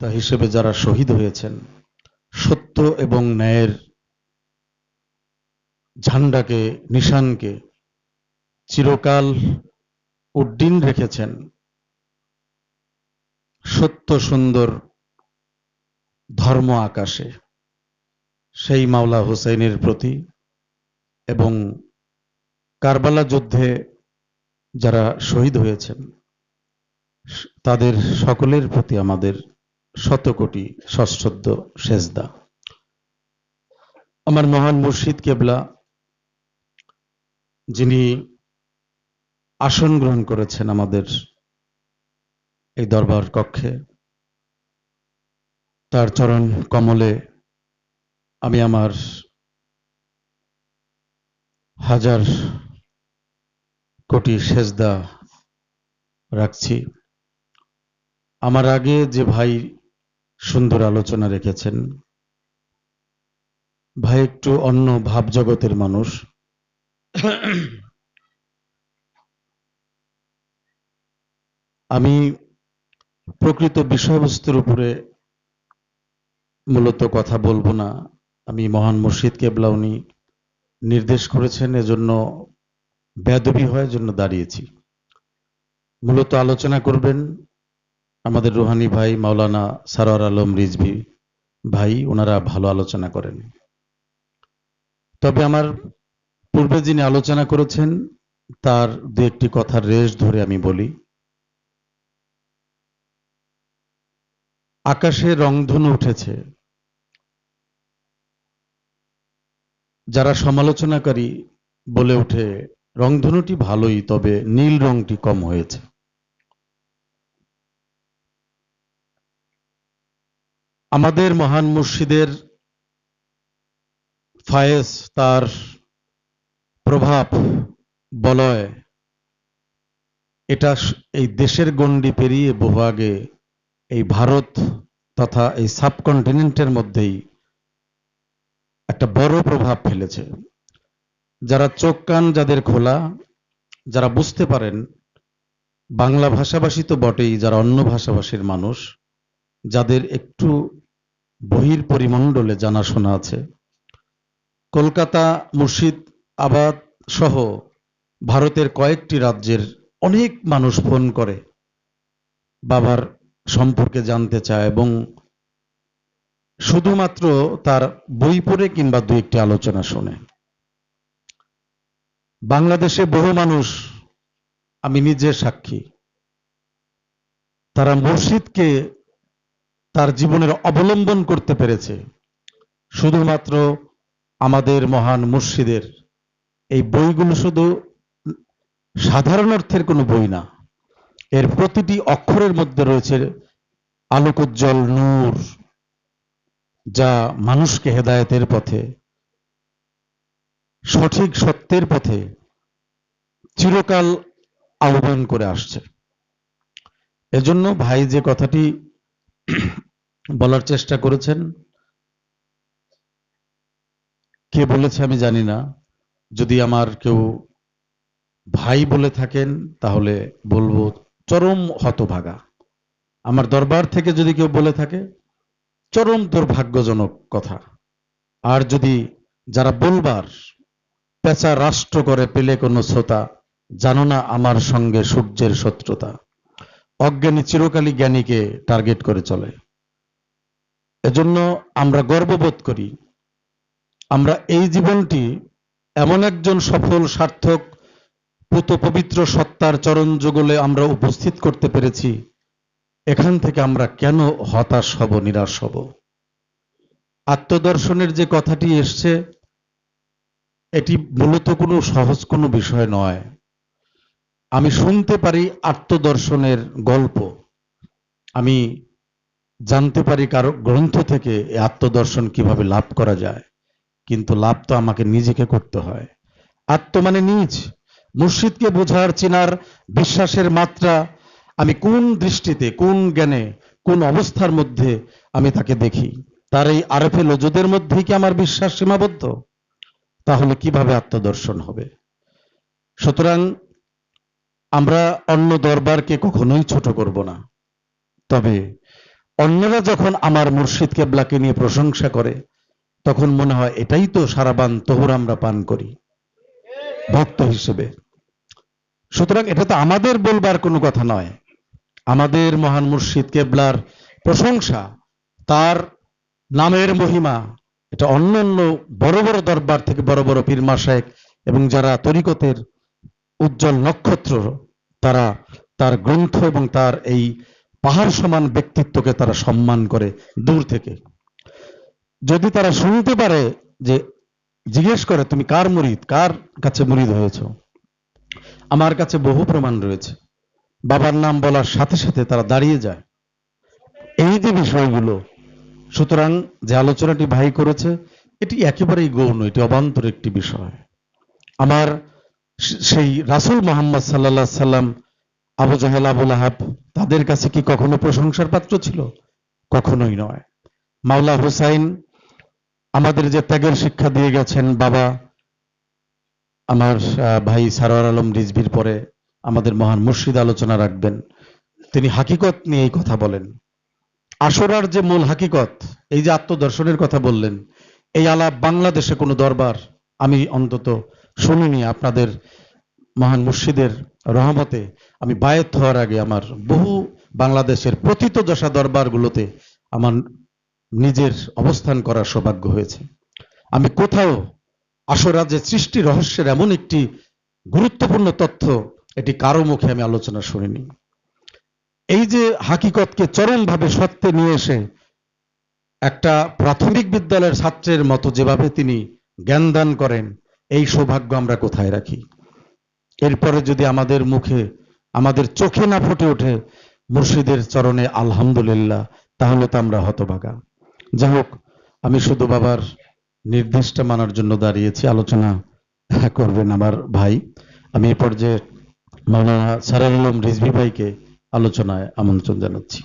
তা হিসেবে যারা শহীদ হয়েছেন, সত্য এবং ন্যায়ের ঝান্ডাকে, নিশানকে চিরকাল উড্ডীন রেখেছেন, সত্য সুন্দর ধর্ম আকাশে। সেই মাওলা হুসাইনের প্রতি এবং কারবালা যুদ্ধে যারা শহীদ হয়েছেন, তাদের সকলের প্রতি আমাদের শত কোটি সশ্রদ্ধ সেজদা। আমার মহান মুর্শিদ কেবলা, যিনি আসন গ্রহণ করেছেন আমাদের এই দরবার কক্ষে, তার চরণ কমলে আমি আমার হাজার কোটি সেজদা রাখছি। আমার আগে যে ভাই সুন্দর আলোচনা রেখেছেন। ভাই, একটু অন্য ভাব জগতের মানুষ। আমি প্রকৃত বিষয়বস্তুর উপরে মূলত কথা বলব না। আমি মহান মুর্শিদ কেবলা উনি নির্দেশ করেছেন, এজন্য বেদবি হয় জন্য দাঁড়িয়েছি। মূলত আলোচনা করবেন আমাদের রুহানি ভাই, মাওলানা সারোয়ার আলম রিজভি ভাই, ওনারা ভালো আলোচনা করেন। তবে আমার পূর্বে যিনি আলোচনা করেছেন, তার দু একটি কথার রেশ ধরে আমি বলি। আকাশে রংধনু উঠেছে। যারা সমালোচনাকারী বলে ওঠে, রংধনুটি ভালোই, তবে নীল রংটি কম হয়েছে। আমাদের মহান মুর্শিদের ফায়েজ তার প্রভাব, বলয়, এটা এই দেশের গণ্ডি পেরিয়ে বহু আগে এই ভারত তথা এই সাবকন্টিনেন্টের মধ্যেই একটা বড় প্রভাব ফেলেছে। যারা চোখ কান যাদের খোলা, যারা বুঝতে পারেন, বাংলা ভাষাভাষী তো বটেই, যারা অন্য ভাষাভাষীর মানুষ, যাদের একটু বহির পরিমণ্ডলে জানাশোনা আছে। কলকাতা মুর্শিদাবাদ সহ ভারতের কয়েকটি রাজ্যের অনেক মানুষ ফোন করে বাবার সম্পর্কে জানতে চায় এবং শুধুমাত্র তার বই পড়ে কিংবা দু একটি আলোচনা শোনে। বাংলাদেশে বহু মানুষ, আমি নিজে সাক্ষী, তারা মুর্শিদকে তার জীবনের অবলম্বন করতে পেরেছে। শুধুমাত্র আমাদের মহান মুর্শিদের এই বইগুলো শুধু সাধারণ অর্থের কোনো বই না, এর প্রতিটি অক্ষরের মধ্যে রয়েছে আলোকোজ্জ্বল নূর, যা মানুষকে হেদায়তের পথে, সঠিক সত্যের পথে চিরকাল আহ্বান করে আসছে। এজন্য ভাই যে কথাটি বলার চেষ্টা করেছেন। কে বলেছে আমি জানি না। যদি আমার কেউ ভাই বলে থাকেন, তাহলে বলব চরম হতভাগা। আমার দরবার থেকে যদি কেউ বলে থাকে, চরম দুর্ভাগ্যজনক কথা। আর যদি যারা বলবার পেঁচা রাষ্ট্র করে পেলে কোনো শ্রোতা, জানো না আমার সঙ্গে সূর্যের শত্রুতা। অজ্ঞানী চিরকালই জ্ঞানীকে টার্গেট করে চলে। এজন্য আমরা গর্ববোধ করি। আমরা এই জীবনটি এমন একজন সফল, সার্থক, পুত পবিত্র সত্তার চরণ যুগলে আমরা উপস্থিত করতে পেরেছি। এখান থেকে আমরা কেন হতাশ হব, নিরাশ হব? আত্মদর্শনের যে কথাটি এসছে, এটি মূলত কোনো সহজ কোনো বিষয় নয়। আমি শুনতে পারি আত্মদর্শনের গল্প। আমি জানতে পারি কারও গ্রন্থ থেকে এই আত্মদর্শন কীভাবে লাভ করা যায়। কিন্তু লাভ তো আমাকে নিজেকে করতে হয়। আত্ম মানে নিজ। মুর্শিদকে বোঝার, চেনার বিশ্বাসের মাত্রা আমি কোন দৃষ্টিতে, কোন জ্ঞানে, কোন অবস্থার মধ্যে আমি তাকে দেখি? তার এই আরফে লজুদের মধ্যেই কি আমার বিশ্বাস সীমাবদ্ধ? তাহলে কীভাবে আত্মদর্শন হবে? সুতরাং আমরা অন্য দরবারকে কখনোই ছোট করব না। তবে অন্যরা যখন আমার মুর্শিদ কেবলাকে নিয়ে প্রশংসা করে, তখন মনে হয় এটাই তো সারাবান তহুর আমরা পান করি, ভক্ত হিসেবে। সুতরাং এটা তো আমাদের বলবার কোনো কথা নয়। আমাদের মহান মুর্শিদ কেবলার প্রশংসা, তার নামের মহিমা, এটা অন্য অন্য বড় বড় দরবার থেকে বড় বড় পীর মাসায়েক এবং যারা তরিকতের উজ্জ্বল নক্ষত্র, তারা তার গ্রন্থ এবং তার এই পাহাড় সমান ব্যক্তিত্বকে তারা সম্মান করে দূর থেকে। যদি তারা শুনতে পারে যে, জিজ্ঞেস করে, তুমি কার মুরিদ? কার কাছে মুরিদ হয়েছ? আমার কাছে বহু প্রমাণ রয়েছে। বাবার নাম বলার সাথে সাথে তারা দাঁড়িয়ে যায়। এই যে বিষয়গুলো, সুতরাং যে আলোচনাটি ভাই করেছে, এটি একেবারেই গৌণ, এটি অবান্তর একটি বিষয়। আমার সেই রাসূল মোহাম্মদ সাল্লাহ সাল্লাম আবু জাহেল আবুল আহাব তাদের কাছে কি কখনো প্রশংসার পাত্র ছিল? কখনোই নয়। মাওলা হুসাইন আমাদের যে ত্যাগের শিক্ষা দিয়ে গেছেন, বাবা, আমার ভাই সারোয়ার আলম রিজভির পরে আমাদের মহান মুর্শিদ আলোচনা রাখবেন। তিনি হাকিকত নিয়ে এই কথা বলেন। আসরার যে মূল হাকিকত, এই যে আত্মদর্শনের কথা বললেন, এই আলাপ বাংলাদেশে কোনো দরবার আমি অন্তত শুনিনি, আপনাদের মহান মুর্শিদের রহমতে আমি বায়ত হওয়ার আগে আমার বহু বাংলাদেশের প্রথিত যশা দরবারগুলোতে আমার নিজের অবস্থান করার সৌভাগ্য হয়েছে। আমি কোথাও আসরা যে সৃষ্টি রহস্যের এমন একটি গুরুত্বপূর্ণ তথ্য এটি কারও মুখে আমি আলোচনা শুনিনি। এই যে হাকিকতকে চরমভাবে সত্যে নিয়ে এসে একটা প্রাথমিক বিদ্যালয়ের ছাত্রের মতো যেভাবে তিনি জ্ঞান দান করেন, এই সৌভাগ্য আমরা কোথায় রাখি? এরপরে যদি আমাদের মুখে, আমাদের চোখে না ফুটে ওঠে মুর্শিদের চরণে আলহামদুলিল্লাহ, তাহলে তো আমরা হতভাগা। যাই হোক, আমি শুধু বাবার নির্দেশটা মানার জন্য দাঁড়িয়েছি, আলোচনা করবেন আমার ভাই। আমি এ পর্যায়ে মাওলানা সারার রিজভি ভাইকে আলোচনায় আমন্ত্রণ জানাচ্ছি।